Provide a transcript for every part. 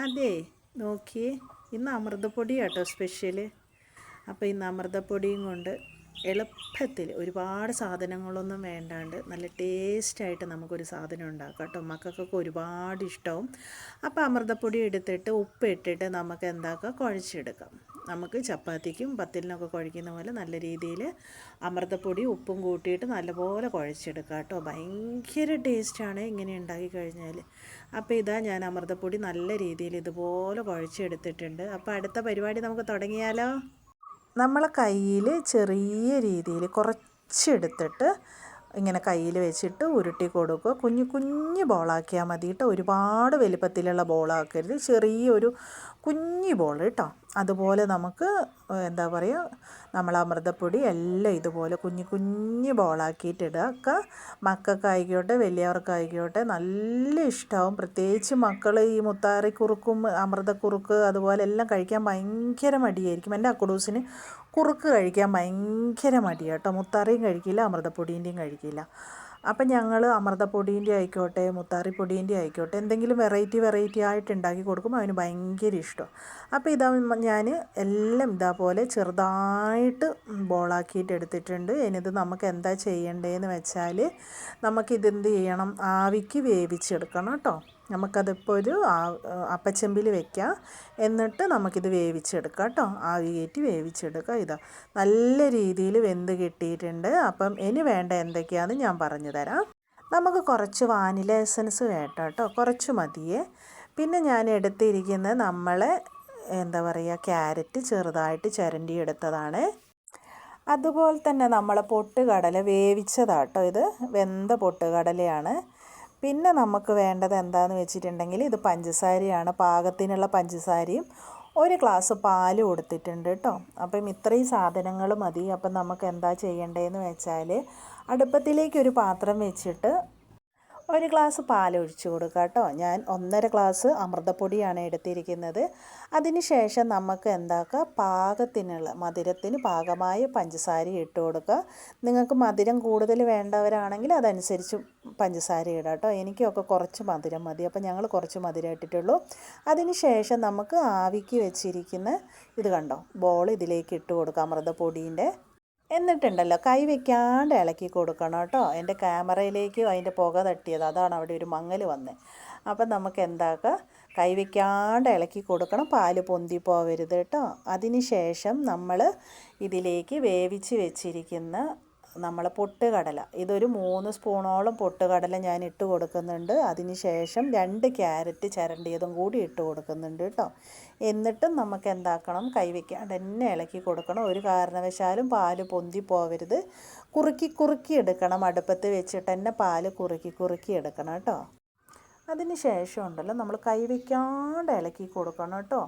അതെ നോക്കിയേ ഇന്ന് അമൃതപ്പൊടി കേട്ടോ സ്പെഷ്യൽ അപ്പോൾ ഇന്ന് അമൃതപ്പൊടിയും കൊണ്ട് എളുപ്പത്തിൽ ഒരുപാട് സാധനങ്ങളൊന്നും വേണ്ടാണ്ട് നല്ല ടേസ്റ്റായിട്ട് നമുക്കൊരു സാധനം ഉണ്ടാക്കാം കേട്ടോ. മക്കൾക്കൊക്കെ ഒരുപാട് ഇഷ്ടവും. അപ്പോൾ അമൃതപ്പൊടി എടുത്തിട്ട് ഉപ്പ് ഇട്ടിട്ട് നമുക്ക് എന്താക്കാം? കുഴച്ചെടുക്കാം. നമുക്ക് ചപ്പാത്തിക്കും പത്തിലിനൊക്കെ കുഴക്കുന്ന പോലെ നല്ല രീതിയിൽ അമൃതപ്പൊടി ഉപ്പും കൂട്ടിയിട്ട് നല്ലപോലെ കുഴച്ചെടുക്കുക കേട്ടോ. ഭയങ്കര ടേസ്റ്റാണ് ഇങ്ങനെ ഉണ്ടാക്കി കഴിഞ്ഞാൽ അപ്പോൾ ഇതാ ഞാൻ അമൃതപ്പൊടി നല്ല രീതിയിൽ ഇതുപോലെ കുഴച്ചെടുത്തിട്ടുണ്ട്. അപ്പോൾ അടുത്ത പരിപാടി നമുക്ക് തുടങ്ങിയാലോ? നമ്മളെ കയ്യിൽ ചെറിയ രീതിയിൽ കുറച്ചെടുത്തിട്ട് ഇങ്ങനെ കയ്യിൽ വെച്ചിട്ട് ഉരുട്ടി കൊടുക്കുക. കുഞ്ഞു കുഞ്ഞു ബോളാക്കിയാൽ മതി കേട്ടോ ഒരുപാട് വലിപ്പത്തിലുള്ള ബോളാക്കരുത്. ചെറിയൊരു കുഞ്ഞു ബോൾ കേട്ടോ അതുപോലെ നമുക്ക് എന്താ പറയുക നമ്മൾ അമൃതപ്പൊടി എല്ലാം ഇതുപോലെ കുഞ്ഞു കുഞ്ഞു ബോളാക്കിയിട്ട് ഇടുക. മക്കൾക്കായിക്കോട്ടെ വലിയവർക്കായിക്കോട്ടെ നല്ല ഇഷ്ടമാവും പ്രത്യേകിച്ച് മക്കൾ ഈ മുത്താറി കുറുക്കും അമൃതക്കുറുക്ക് അതുപോലെ എല്ലാം കഴിക്കാൻ ഭയങ്കര മടിയായിരിക്കും. എന്റെ അക്കുഡൂസിന് കുറുക്ക് കഴിക്കാൻ ഭയങ്കര മടിയാട്ടോ മുത്താറിയും കഴിക്കില്ല അമൃതപ്പൊടീന്റെയും കഴിക്കില്ല. അപ്പം ഞങ്ങൾ അമൃതപ്പൊടീന്റെ ആയിക്കോട്ടെ മുത്താറിപ്പൊടീന്റെ ആയിക്കോട്ടെ എന്തെങ്കിലും വെറൈറ്റി വെറൈറ്റി ആയിട്ട് ഉണ്ടാക്കി കൊടുക്കുമ്പോൾ അവന് ഭയങ്കര ഇഷ്ടം. അപ്പോൾ ഇതാ ഞാൻ എല്ലാം ഇതാപോലെ ചെറുതായിട്ട് ബോളാക്കിയിട്ട് എടുത്തിട്ടുണ്ട്. ഇനിയിത് നമുക്ക് എന്താ ചെയ്യേണ്ടതെന്ന് വെച്ചാൽ നമുക്കിതെന്ത് ചെയ്യണം? ആവിക്ക് വേവിച്ചെടുക്കണം കേട്ടോ. നമുക്കതിപ്പോൾ ഒരു അപ്പച്ചെമ്പിൽ വെക്കാം എന്നിട്ട് നമുക്കിത് വേവിച്ചെടുക്കാം കേട്ടോ. ആവി കയറ്റി വേവിച്ചെടുക്കാം. ഇതാ നല്ല രീതിയിൽ വെന്ത് കിട്ടിയിട്ടുണ്ട്. അപ്പം ഇനി വേണ്ട എന്തൊക്കെയാണെന്ന് ഞാൻ പറഞ്ഞു തരാം. നമുക്ക് കുറച്ച് വാനില എസൻസ് വേണ്ട കേട്ടോ. കുറച്ച് മതിയേ. പിന്നെ ഞാൻ എടുത്തിരിക്കുന്ന നമ്മളെ എന്താ പറയുക ക്യാരറ്റ് ചെറുതായിട്ട് ചിരണ്ടി എടുത്തതാണ് അതുപോലെ തന്നെ നമ്മളെ പൊട്ടുകടല വേവിച്ചതാട്ടോ ഇത്. വെന്ത പൊട്ടുകടലയാണ്. പിന്നെ നമുക്ക് വേണ്ടത് എന്താണെന്ന് വെച്ചിട്ടുണ്ടെങ്കിൽ ഇത് പഞ്ചസാരയാണ്. പാകത്തിനുള്ള പഞ്ചസാരയും ഒരു ഗ്ലാസ് പാൽ കൊടുത്തിട്ടുണ്ട് കേട്ടോ. അപ്പം ഇത്രയും സാധനങ്ങൾ മതി. അപ്പം നമുക്ക് എന്താ ചെയ്യേണ്ടതെന്ന് വെച്ചാൽ അടുപ്പത്തിലേക്ക് ഒരു പാത്രം വെച്ചിട്ട് ഒരു ഗ്ലാസ് പാൽ ഒഴിച്ചു കൊടുക്കുക കേട്ടോ. ഞാൻ ഒന്നര ഗ്ലാസ് അമൃതപ്പൊടിയാണ് എടുത്തിരിക്കുന്നത്. അതിന് ശേഷം നമുക്ക് എന്താക്കുക? പാകത്തിനുള്ള മധുരത്തിന് പാകമായ പഞ്ചസാര ഇട്ട് കൊടുക്കുക. നിങ്ങൾക്ക് മധുരം കൂടുതൽ വേണ്ടവരാണെങ്കിൽ അതനുസരിച്ച് പഞ്ചസാര ഇടാം കേട്ടോ. എനിക്കൊക്കെ കുറച്ച് മധുരം മതി. അപ്പോൾ ഞങ്ങൾ കുറച്ച് മധുരം ഇട്ടിട്ടുള്ളൂ. അതിന് ശേഷം നമുക്ക് ആവിക്ക് വെച്ചിരിക്കുന്ന ഇത് കണ്ടോ? ബോൾ ഇതിലേക്ക് ഇട്ട് കൊടുക്കുക അമൃതപ്പൊടീന്റെ. എന്നിട്ടുണ്ടല്ലോ. കൈ വെക്കാണ്ട് ഇളക്കി കൊടുക്കണം കേട്ടോ. എന്റെ ക്യാമറയിലേക്ക് അതിന്റെ പുക തട്ടിയത്. അതാണ് അവിടെ ഒരു മങ്ങൽ വന്നത് അപ്പം നമുക്ക് എന്താക്കുക കൈ വെക്കാണ്ട് ഇളക്കി കൊടുക്കണം. പാൽ പൊന്തി പോവരുത് കേട്ടോ. അതിന് ശേഷം നമ്മൾ ഇതിലേക്ക് വേവിച്ച് വെച്ചിരിക്കുന്ന നമ്മൾ പൊട്ടുകടല. ഇതൊരു മൂന്ന് സ്പൂണോളം പൊട്ടുകടല ഞാൻ ഇട്ട് കൊടുക്കുന്നുണ്ട്. അതിന് ശേഷം രണ്ട് ക്യാരറ്റ് ചിരണ്ടിയതും കൂടി ഇട്ട് കൊടുക്കുന്നുണ്ട് കേട്ടോ. എന്നിട്ടും നമുക്ക് എന്താക്കണം? കൈവയ്ക്കാണ്ട് തന്നെ ഇളക്കി കൊടുക്കണം. ഒരു കാരണവശാലും പാൽ പൊന്തി പോവരുത്. കുറുക്കി കുറുക്കി എടുക്കണം. അടുപ്പത്ത് വെച്ചിട്ട് തന്നെ പാൽ കുറുക്കി കുറുക്കി എടുക്കണം കേട്ടോ. അതിന് ശേഷം ഉണ്ടല്ലോ നമ്മൾ കൈവയ്ക്കാണ്ട് ഇളക്കി കൊടുക്കണം കേട്ടോ.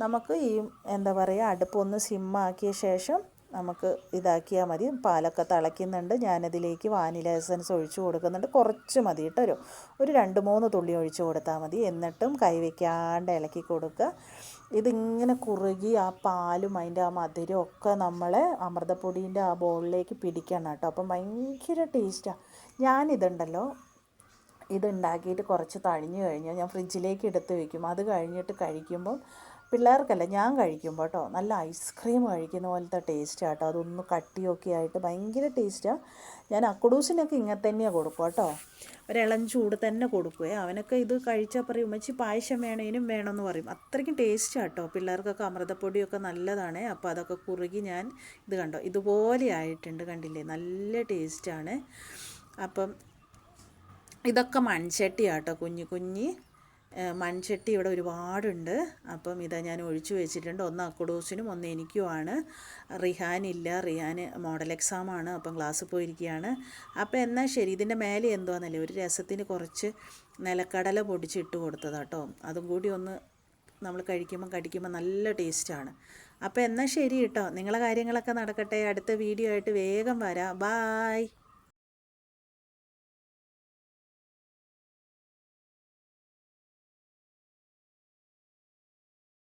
നമുക്ക് ഈ എന്താ പറയുക അടുപ്പൊന്ന് സിമ്മാക്കിയ ശേഷം നമുക്ക് ഇതാക്കിയാൽ മതി. പാലൊക്കെ തിളയ്ക്കുന്നുണ്ട്. ഞാനതിലേക്ക് വാനില എസൻസ് ഒഴിച്ചു കൊടുക്കുന്നുണ്ട്. കുറച്ച് മതി കേട്ടോ. ഒരു രണ്ട് മൂന്ന് തുള്ളി ഒഴിച്ചു കൊടുത്താൽ മതി. എന്നിട്ടും കൈവയ്ക്കാണ്ട് ഇളക്കി കൊടുക്കുക. ഇതിങ്ങനെ കുറുകി ആ പാലും അതിന്റെ ആ മധുരം ഒക്കെ നമ്മളെ അമൃതപ്പൊടീന്റെ ആ ബോളിലേക്ക് പിടിക്കണം കേട്ടോ. അപ്പം ഭയങ്കര ടേസ്റ്റാണ് ഞാനിതുണ്ടല്ലോ ഇതുണ്ടാക്കിയിട്ട് കുറച്ച് തഴിഞ്ഞു കഴിഞ്ഞാൽ ഞാൻ ഫ്രിഡ്ജിലേക്ക് എടുത്ത് വെക്കും. അത് കഴിഞ്ഞിട്ട് കഴിക്കുമ്പം പിള്ളേർക്കല്ല ഞാൻ കഴിക്കുമ്പോൾ കേട്ടോ നല്ല ഐസ്ക്രീം കഴിക്കുന്ന പോലത്തെ ടേസ്റ്റ് കേട്ടോ അതൊന്ന് കട്ടിയൊക്കെ ആയിട്ട് ഭയങ്കര ടേസ്റ്റാണ് ഞാൻ അക്കുഡൂസിനൊക്കെ ഇങ്ങനെ തന്നെയാണ് കൊടുക്കുക കേട്ടോ ഒരിളം ചൂട് തന്നെ കൊടുക്കുകയെ അവനൊക്കെ ഇത് കഴിച്ചാൽ പറയും ഉമ്മച്ചി പായസം വേണേനും വേണമെന്ന് പറയും. അത്രയ്ക്കും ടേസ്റ്റ് കേട്ടോ പിള്ളേർക്കൊക്കെ അമൃതപ്പൊടിയൊക്കെ നല്ലതാണ്. അപ്പോൾ അതൊക്കെ കുറുകി ഞാൻ ഇത് കണ്ടോ ഇതുപോലെ ആയിട്ടുണ്ട് കണ്ടില്ലേ? നല്ല ടേസ്റ്റാണ് അപ്പം ഇതൊക്കെ മൺചട്ടിയാട്ടോ കുഞ്ഞു കുഞ്ഞി. മൺചട്ടി ഇവിടെ ഒരുപാടുണ്ട്. അപ്പം ഇതാ ഞാൻ ഒഴിച്ചു വെച്ചിട്ടുണ്ട്. ഒന്ന് അക്കുഡൂസിനും ഒന്ന് എനിക്കുമാണ്. റിഹാൻ ഇല്ല. റിഹാൻ മോഡൽ ആണ്. അപ്പം ക്ലാസ്സിൽ പോയിരിക്കുകയാണ്. അപ്പം എന്നാൽ ശരി ഇതിന്റെ മേലെ എന്തോന്നല്ലേ ഒരു രസത്തിന് കുറച്ച് നിലക്കടല പൊടിച്ചിട്ട് കൊടുത്തതാട്ടോ അതും കൂടി ഒന്ന് നമ്മൾ കഴിക്കുമ്പോൾ കടിക്കുമ്പോൾ നല്ല ടേസ്റ്റാണ്. അപ്പം എന്നാൽ ശരി കേട്ടോ. നിങ്ങളെ കാര്യങ്ങളൊക്കെ നടക്കട്ടെ. അടുത്ത വീഡിയോ ആയിട്ട് വേഗം വരാം. ബായ്.